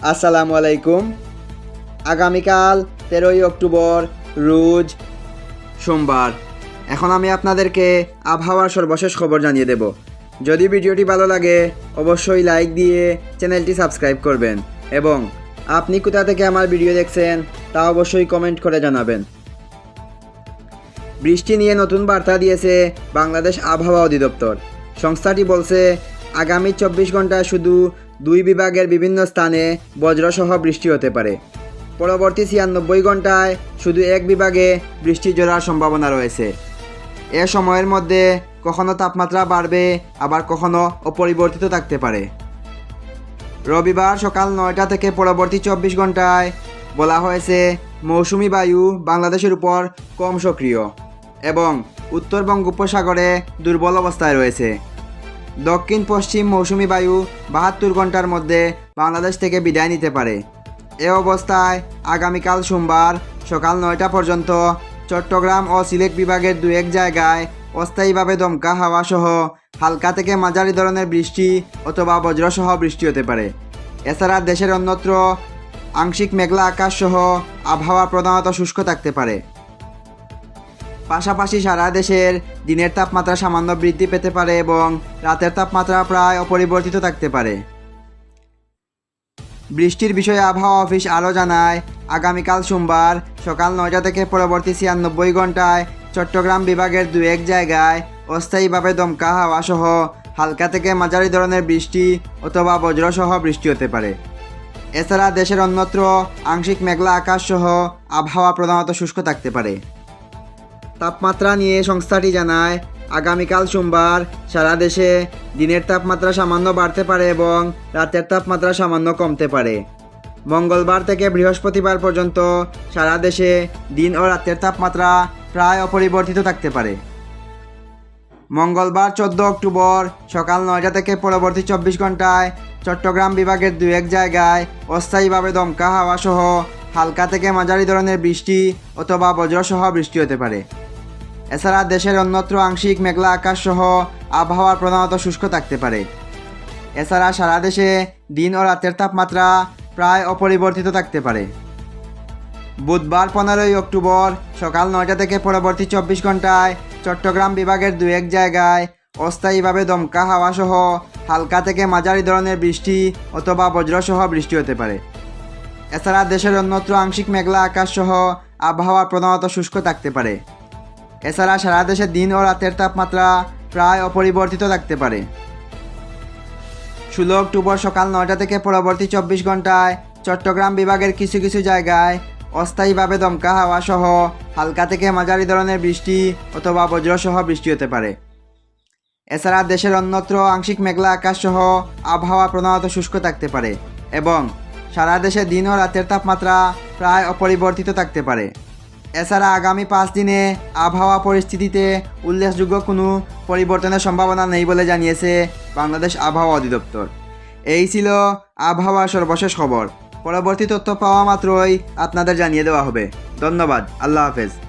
আসসালামু আলাইকুম। আগামীকাল তেরোই অক্টোবর, রোজ সোমবার। এখন আমি আপনাদেরকে আবহাওয়ার সর্বশেষ খবর জানিয়ে দেব। যদি ভিডিওটি ভালো লাগে, অবশ্যই লাইক দিয়ে চ্যানেলটি সাবস্ক্রাইব করবেন এবং আপনি কোথা থেকে আমার ভিডিও দেখছেন, তা অবশ্যই কমেন্ট করে জানাবেন। বৃষ্টি নিয়ে নতুন বার্তা দিয়েছে বাংলাদেশ আবহাওয়া অধিদপ্তর। সংস্থাটি বলছে, আগামী চব্বিশ ঘন্টায় শুধু দুই বিভাগের বিভিন্ন স্থানে বজ্রসহ বৃষ্টি হতে পারে। পরবর্তী ছিয়ানব্বই ঘন্টায় শুধু এক বিভাগে বৃষ্টি জোড়ার সম্ভাবনা রয়েছে। এ সময়ের মধ্যে কখনো তাপমাত্রা বাড়বে, আবার কখনো অপরিবর্তিত থাকতে পারে। রবিবার সকাল নয়টা থেকে পরবর্তী চব্বিশ ঘন্টায় বলা হয়েছে, মৌসুমি বায়ু বাংলাদেশের উপর কম সক্রিয় এবং উত্তর বঙ্গোপসাগরে দুর্বল অবস্থায় রয়েছে। দক্ষিণ পশ্চিম মৌসুমি বায়ু বাহাত্তর ঘণ্টার মধ্যে বাংলাদেশ থেকে বিদায় নিতে পারে। এ অবস্থায় আগামীকাল সোমবার সকাল নয়টা পর্যন্ত চট্টগ্রাম ও সিলেট বিভাগের দু এক জায়গায় অস্থায়ীভাবে দমকা হাওয়া সহ হালকা থেকে মাঝারি ধরনের বৃষ্টি অথবা বজ্রসহ বৃষ্টি হতে পারে। এছাড়া দেশের অন্যত্র আংশিক মেঘলা আকাশ সহ আবহাওয়া প্রধানত শুষ্ক থাকতে পারে। পাশাপাশি সারা দেশের দিনের তাপমাত্রা সামান্য বৃদ্ধি পেতে পারে এবং রাতের তাপমাত্রা প্রায় অপরিবর্তিত থাকতে পারে। বৃষ্টির বিষয়ে আবহাওয়া অফিস আরও জানায়, আগামীকাল সোমবার সকাল নয়টা থেকে পরবর্তী ছিয়ানব্বই ঘন্টায় চট্টগ্রাম বিভাগের দু এক জায়গায় অস্থায়ীভাবে দমকা হাওয়া সহ হালকা থেকে মাঝারি ধরনের বৃষ্টি অথবা বজ্রসহ বৃষ্টি হতে পারে। এছাড়া দেশের অন্যত্র আংশিক মেঘলা আকাশ সহ আবহাওয়া প্রধানত শুষ্ক থাকতে পারে। তাপমাত্রা নিয়ে সংস্থাটি জানায়, আগামীকাল সোমবার সারা দেশে দিনের তাপমাত্রা সামান্য বাড়তে পারে এবং রাতের তাপমাত্রা সামান্য কমতে পারে। মঙ্গলবার থেকে বৃহস্পতিবার পর্যন্ত সারা দেশে দিন ও রাতের তাপমাত্রা প্রায় অপরিবর্তিত থাকতে পারে। মঙ্গলবার চোদ্দ অক্টোবর সকাল নয়টা থেকে পরবর্তী চব্বিশ ঘন্টায় চট্টগ্রাম বিভাগের দু এক জায়গায় অস্থায়ীভাবে দমকা হাওয়া সহ হালকা থেকে মাঝারি ধরনের বৃষ্টি অথবা বজ্রসহ বৃষ্টি হতে পারে। এছাড়া দেশের অন্যত্র আংশিক মেঘলা আকাশ সহ আবহাওয়া প্রধানত শুষ্ক থাকতে পারে। এছাড়া সারা দেশে দিন ও রাতের তাপমাত্রা প্রায় অপরিবর্তিত থাকতে পারে। বুধবার পনেরোই অক্টোবর সকাল নয়টা থেকে পরবর্তী চব্বিশ ঘন্টায় চট্টগ্রাম বিভাগের দু এক জায়গায় অস্থায়ীভাবে দমকা হাওয়া সহ হালকা থেকে মাঝারি ধরনের বৃষ্টি অথবা বজ্রসহ বৃষ্টি হতে পারে। এছাড়া দেশের অন্যত্র আংশিক মেঘলা আকাশ সহ আবহাওয়া প্রধানত শুষ্ক থাকতে পারে। এছাড়া সারা দেশে দিন ও রাতের তাপমাত্রা প্রায় অপরিবর্তিত থাকতে পারে। ষোলো অক্টোবর সকাল নয়টা থেকে পরবর্তী চব্বিশ ঘন্টায় চট্টগ্রাম বিভাগের কিছু কিছু জায়গায় অস্থায়ীভাবে দমকা হাওয়া সহ হালকা থেকে মাঝারি ধরনের বৃষ্টি অথবা বজ্রসহ বৃষ্টি হতে পারে। এছাড়া দেশের অন্যত্র আংশিক মেঘলা আকাশ সহ আবহাওয়া প্রধানত শুষ্ক থাকতে পারে এবং সারা দেশে দিন ও রাতের তাপমাত্রা প্রায় অপরিবর্তিত থাকতে পারে। এছাড়া আগামী পাঁচ দিনে আবহাওয়া পরিস্থিতিতে উল্লেখযোগ্য কোনো পরিবর্তনের সম্ভাবনা নেই বলে জানিয়েছে বাংলাদেশ আবহাওয়া অধিদপ্তর। এই ছিল আবহাওয়ার সর্বশেষ খবর। পরবর্তী তথ্য পাওয়া মাত্রই আপনাদের জানিয়ে দেওয়া হবে। ধন্যবাদ। আল্লাহ হাফেজ।